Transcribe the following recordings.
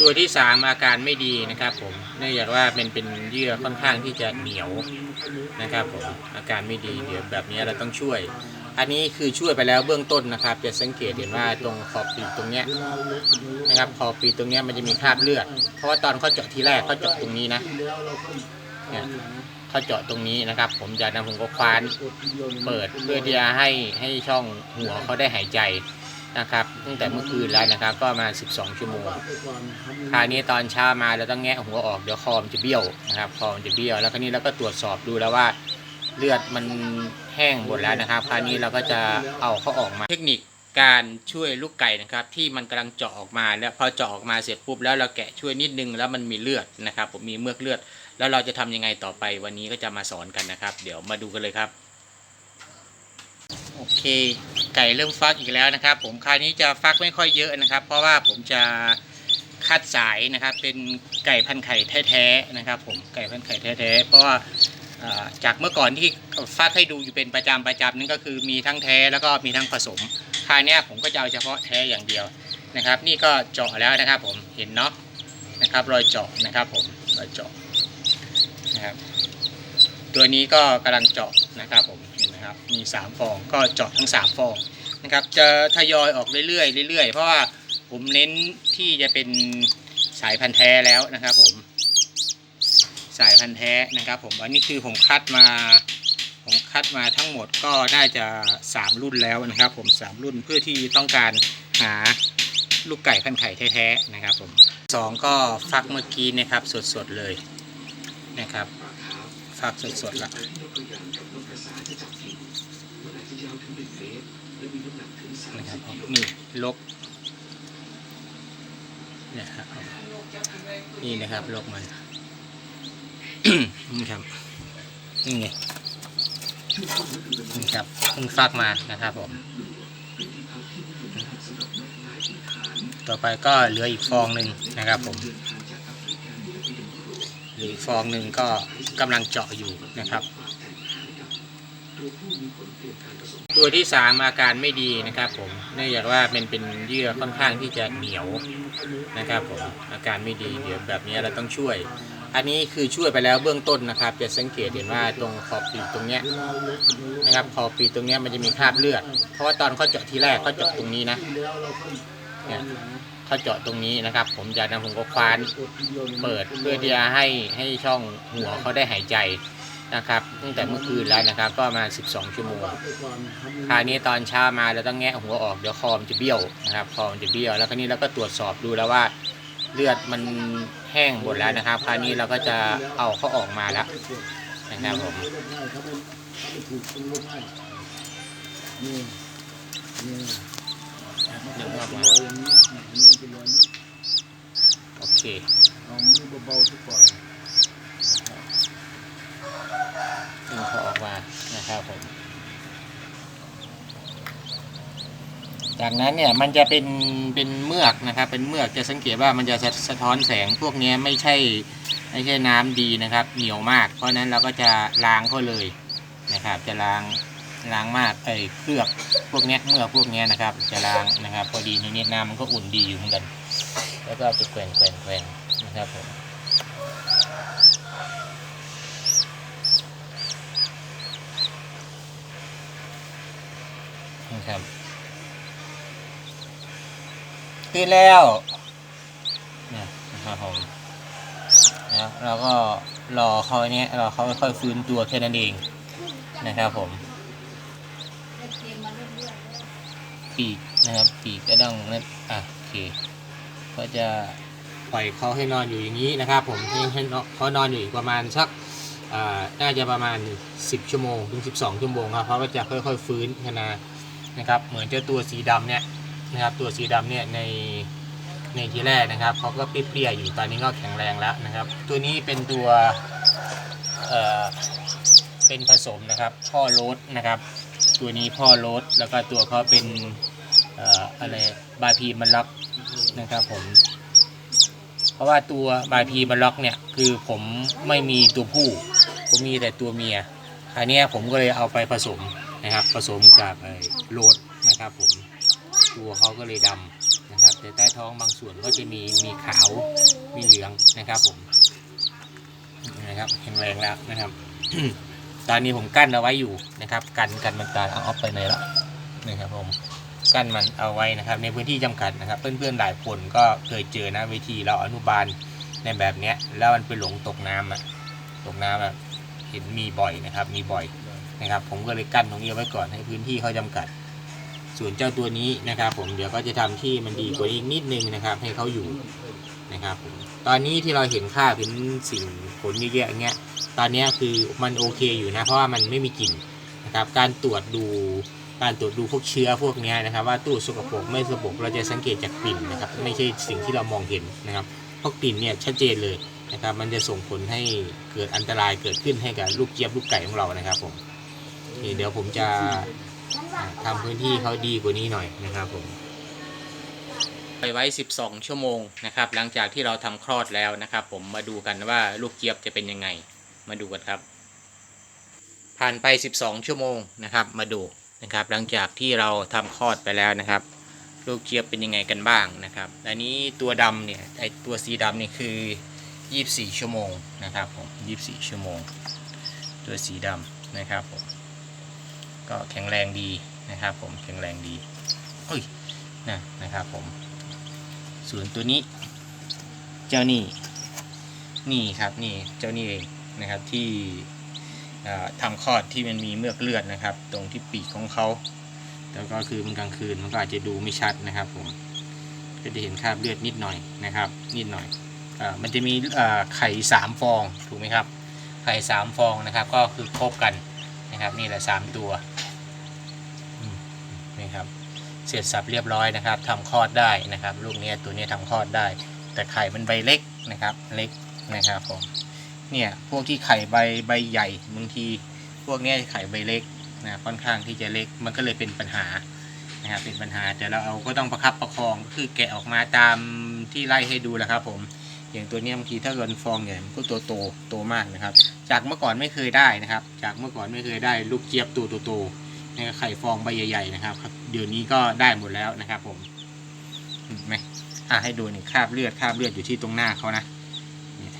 ตัวที่สามอาการไม่ดีนะครับผมเนื่องจากว่าเป็นเป็นเยื่อค่อนข้างที่จะเหนียวนะครับผมอาการไม่ดีเดี๋ยวแบบนี้เราต้องช่วย อันนี้คือช่วยไปแล้วเบื้องต้นนะครับ จะสังเกตเห็นว่าตรงขอบปีกตรงเนี้ยนะครับขอบปีกตรงเนี้ยมันจะมีคราบเลือด เพราะว่าตอนเขาเจาะทีแรกเขาเจาะตรงนี้นะเนี่ยเขาเจาะตรงนี้นะครับ ผมจากนั้นผมก็คว้านเปิดเพื่อที่จะให้ให้ช่องหัวเขาได้หายใจ นะครับตั้งแต่เมื่อคืนแล้วนะครับ ก็มา 12 ชั่วโมงคราวนี้ตอนเช้ามาเราต้องแงะหัวออกเดี๋ยวคอมนจะเบี้ยวนะครับคอมนจะเบี้ยว แล้วคราวนี้เราก็ตรวจสอบดูแล้วว่าเลือดมันแห้งหมดแล้วนะครับ คราวนี้เราก็จะเอาเขาออกมาเทคนิคการช่วยลูกไก่นะครับ ที่มันกำลังเจาะออกมาแล้วพอเจาะออกมาเสร็จปุ๊บแล้วเราแกะช่วยนิดนึงแล้วมันมีเลือดนะครับ ผมมีเมือกเลือด แล้วเราจะทำยังไงต่อไปวันนี้ก็จะมาสอนกันนะครับ เดี๋ยวมาดูกันเลยครับ โอเค ไก่เริ่มฟักอีกแล้วนะครับ ผมคราวนี้จะฟักไม่ค่อยเยอะนะครับ เพราะว่าผมจะคัดสายนะครับ เป็นไก่พันไข่แท้ๆนะครับ ผมไก่พันไข่แท้ๆเพราะว่าจากเมื่อก่อนที่ฟักให้ดูอยู่เป็นประจำประจำนั่นก็คือมีทั้งแท้แล้วก็มีทั้งผสมคราวนี้ผมก็จะเอาเฉพาะแท้อย่างเดียวนะครับ นี่ก็เจาะแล้วนะครับ ผมเห็นเนาะนะครับ รอยเจาะนะครับ ผมรอยเจาะนะครับ ตัวนี้ก็กำลังเจาะนะครับ ผมเห็น มครับมี 3 ฟองก็เจาะทั้ง 3 ฟองนะครับจะทยอยออกเรื่อยๆเรื่อยๆ เพราะว่าผมเน้นที่จะเป็นสายพันธุ์แท้แล้วนะครับผมสายพันธุ์แท้นะครับผมอันนี้คือผมคัดมาผมคัดมาทั้งหมดก็น่าจะ 3 รุ่นแล้วนะครับ ผม 3 รุ่นเพื่อที่ต้องการหาลูกไก่พันธุ์ไข่แท้ๆนะครับผมสองก็ฟักเมื่อกี้นะครับสดๆเลยนะครับ ฟักสดๆละนะครับนี่ลกเนี่ยครับนี่นะครับลกมันนี่ครับนี่ไงนี่ครับเพิ่งฟักมานะครับผมต่อไปก็เหลืออีกฟองหนึ่งนะครับผม หรือฟองหนึ่งก็กำลังเจาะอยู่นะครับ ตัวที่สามอาการไม่ดีนะครับผมเนื่องจากว่าเป็นเป็นเยื่อค่อนข้างที่จะเหนียวนะครับผมอาการไม่ดีเดี๋ยวแบบนี้เราต้องช่วย อันนี้คือช่วยไปแล้วเบื้องต้นนะครับ จะสังเกตเห็นว่าตรงขอบปีกตรงเนี้ยนะครับขอบปีกตรงเนี้ยมันจะมีคราบเลือด เพราะว่าตอนเขาเจาะทีแรกเขาเจาะตรงนี้นะเนี่ย เขาเจาะตรงนี้นะครับ ผมจากนั้นผมก็คว้านเปิดเพื่อที่จะให้ให้ช่องหัวเขาได้หายใจนะครับตั้งแต่เมื่อคืนแล้วนะครับ ก็มา 12 ชั่วโมงคราวนี้ตอนเช้ามาเราต้องแงะหัวออกเดี๋ยวคอมนจะเบี้ยวนะครับคอมนจะเบี้ยว แล้วคราวนี้เราก็ตรวจสอบดูแล้วว่าเลือดมันแห้งหมดแล้วนะครับ คราวนี้เราก็จะเอาเขาออกมาแล้วนะครับผมนี่นี่ ยวออกมารอยอย่างนี้มันเป็นรอยนี้โอเคเอามือเบาๆทุกก่อนดึงเขาออกมานะครับผมจากนั้นเนี่ยมันจะเป็นเป็นเมือกนะครับ เป็นเมือกจะสังเกตว่ามันจะสะสะท้อนแสงพวกนี้ไม่ใช่ไม่ใช่น้ำดีนะครับ เหนียวมาก เพราะนั้นเราก็จะล้างเขาเลยนะครับ จะล้าง ล้างมากเอ้ยเคลือบพวกเนี้ยเมื่อพวกเนี้ยนะครับ จะล้างนะครับ พอดีนิดๆน้ำมันก็อุ่นดีอยู่เหมือนกัน แล้วก็เอาไปแกว่งแกว่งแกว่งนะครับผมนะครับขึ้นแล้วเนี่ยนะครับผมนะเราก็รอเขาเนี้ยรอเขาค่อยๆฟื้นตัวแค่นั้นเองนะครับผม ปีกนะครับ ปีกก็ต้องนั่นอะโอเค ก็จะปล่อยเขาให้นอนอยู่อย่างนี้นะครับ ผมให้ให้นอนเขานอนอยู่อีกประมาณสักอ่าน่าจะประมาณ 10 ชั่วโมงถึง 12 ชั่วโมงครับเขาก็จะค่อยๆฟื้นขนานะครับเหมือนเจ้าตัวสีดำเนี่ยนะครับตัวสีดำเนี่ยในในทีแรกนะครับเขาก็เปรี้ยๆอยู่ตอนนี้ก็แข็งแรงแล้วนะครับ ตัวนี้เป็นตัวเอ่อเป็นผสมนะครับ พ่อโรสนะครับ ตัวนี้พ่อโรสแล้วก็ตัวเขาเป็น อะไรบาพีมันล็อกนะครับผม เพราะว่าตัวบาพีมันล็อกเนี่ยคือผมไม่มีตัวผู้ ผมมีแต่ตัวเมียคราวนี้ผมก็เลยเอาไปผสมนะครับ ผสมกับไอ้โรสนะครับผมตัวเขาก็เลยดำนะครับ แต่ใต้ท้องบางส่วนก็จะมีมีขาวมีเหลืองนะครับผมนะครับแข็งแรงแล้วนะครับตอนนี้ผมกั้นเอาไว้อยู่นะครับ กันกันมันตายเอาออฟไปไหนละนะครับผม กั้นมันเอาไว้นะครับ ในพื้นที่จำกัดนะครับ เพื่อนๆหลายคนก็เคยเจอนะวิธีเราอนุบาลในแบบเนี้ย แล้วมันไปหลงตกน้ำอะตกน้ำอะเห็นมีบ่อยนะครับ มีบ่อยนะครับ ผมก็เลยกั้นตรงนี้ไว้ก่อนให้พื้นที่เขาจำกัด ส่วนเจ้าตัวนี้นะครับ ผมเดี๋ยวก็จะทำที่มันดีกว่าอีกนิดนึงนะครับ ให้เขาอยู่นะครับผมตอนนี้ที่เราเห็นค่าเป็นสิ่งผลเยอะๆอย่างเงี้ยตอนนี้คือมันโอเคอยู่นะเพราะว่ามันไม่มีกลิ่นนะครับ การตรวจดู การตรวจดูพวกเชื้อพวกนี้ยนะครับ ว่าตู้สกปรกไม่สกปรกเราจะสังเกตจากกลิ่นนะครับ ไม่ใช่สิ่งที่เรามองเห็นนะครับเพราะกลิ่นเนี่ยชัดเจนเลยนะครับ มันจะส่งผลให้เกิดอันตรายเกิดขึ้นให้กับลูกเจี๊ยบลูกไก่ของเรานะครับผมเดี๋ยวผมจะอ่าทำพื้นที่เขาดีกว่านี้หน่อยนะครับผมไปไว้ 12 ชั่วโมงนะครับ หลังจากที่เราทำคลอดแล้วนะครับ ผมมาดูกันว่าลูกเจี๊ยบจะเป็นยังไง มาดูกันครับ ผ่านไป 12 ชั่วโมงนะครับ มาดู นะครับ หลังจากที่เราทำคลอดไปแล้วนะครับ ลูกเจี๊ยบเป็นยังไงกันบ้างนะครับอันนี้ตัวดำเนี่ยไอตัวสีดำนี่คือ 24 ชั่วโมงนะครับผม24 ชั่วโมง ตัวสีดำนะครับผมก็แข็งแรงดีนะครับ ผมแข็งแรงดีเอ้ยนะนะครับผมส่วนตัวนี้ เจ้านี่นี่ครับนี่เจ้านี่เองนะครับที่ ทำคลอดที่มันมีเมือกเลือดนะครับ ตรงที่ปีกของเขาแล้วก็คือมันกลางคืนมันก็อาจจะดูไม่ชัดนะครับผมก็จะเห็นคราบเลือดนิดหน่อยนะครับ นิดหน่อยอมันจะมีไข่สามฟองถูกไหมครับ ไข่สามฟองนะครับ ก็คือครบกันนะครับ นี่แหละสามตัวนี่ครับเสร็จสับเรียบร้อยนะครับทำคลอดได้นะครับ ลูกนี้ตัวนี้ยทำคลอดได้ แต่ไข่มันใบเล็กนะครับ เล็กนะครับผม เนี่ยพวกที่ไข่ใบใบใหญ่บางที พวกนี้ไข่ใบเล็กนะค่อนข้างที่จะเล็กมันก็เลยเป็นปัญหานะครับเป็นปัญหาแต่เราเอาก็ต้องประคับประคองก็คือแกะออกมาตามที่ไล่ให้ดูแหละครับ ผม อย่างตัวนี้บางทีถ้าเกินฟองใหญ่มันก็ตัวโตโตมากนะครับ จากเมื่อก่อนไม่เคยได้นะครับ จากเมื่อก่อนไม่เคยได้ลูกเจี๊ยบตัวโตๆนไข่ฟองใบใหญ่ ๆ นะครับครับเดี๋ยวนี้ก็ได้หมดแล้วนะครับ ผมเห็นไหมอะให้ดูนี่คราบเลือดคราบเลือดอยู่ที่ตรงหน้าเขานะเนี่ย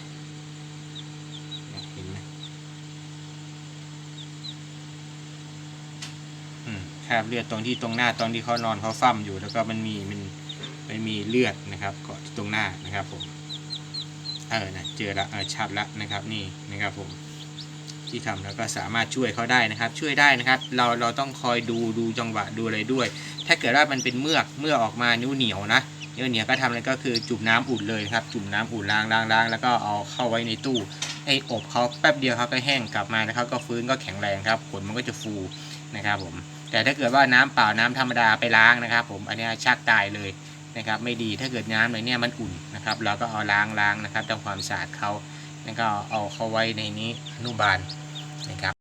เนี่ยเห็นไหมอืม คราบเลือดตรงที่ตรงหน้าตอนที่เขานอนเขาฟั่มอยู่ แล้วก็มันมีมันมันมีเลือดนะครับเกาะที่ตรงหน้านะครับผมเออนะเจอละเออชัดละนะครับนี่นะครับผมที่ทำแล้วก็สามารถช่วยเขาได้นะครับ ช่วยได้นะครับ เราเราต้องคอยดูดูจังหวะดูอะไรด้วย ถ้าเกิดว่ามันเป็นเมือกเมื่อกออกมานิ้วเหนียวนะนิ้วเหนียวก็ทำอะไรก็คือจุ่มน้ำอุ่นเลยครับ จุ่มน้ำอุ่นล้างล้างล้างแล้วก็เอาเข้าไว้ในตู้ให้อบเขาแป๊บเดียวเขาก็แห้งกลับมานะครับ ก็ฟื้นก็แข็งแรงครับขนมันก็จะฟูนะครับผม แต่ถ้าเกิดว่าน้ำเปล่าน้ำธรรมดาไปล้างนะครับ ผมอันนี้ชักตายเลยนะครับ ไม่ดีถ้าเกิดน้ำอะไรเนี่ยมันอุ่นนะครับ เราก็เอาล้างล้างนะครับทำความสะอาดเขาแล้วก็เอาเขาไว้ในนี้อนุบาลนะครับ